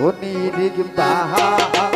ধনী রিগ তাহা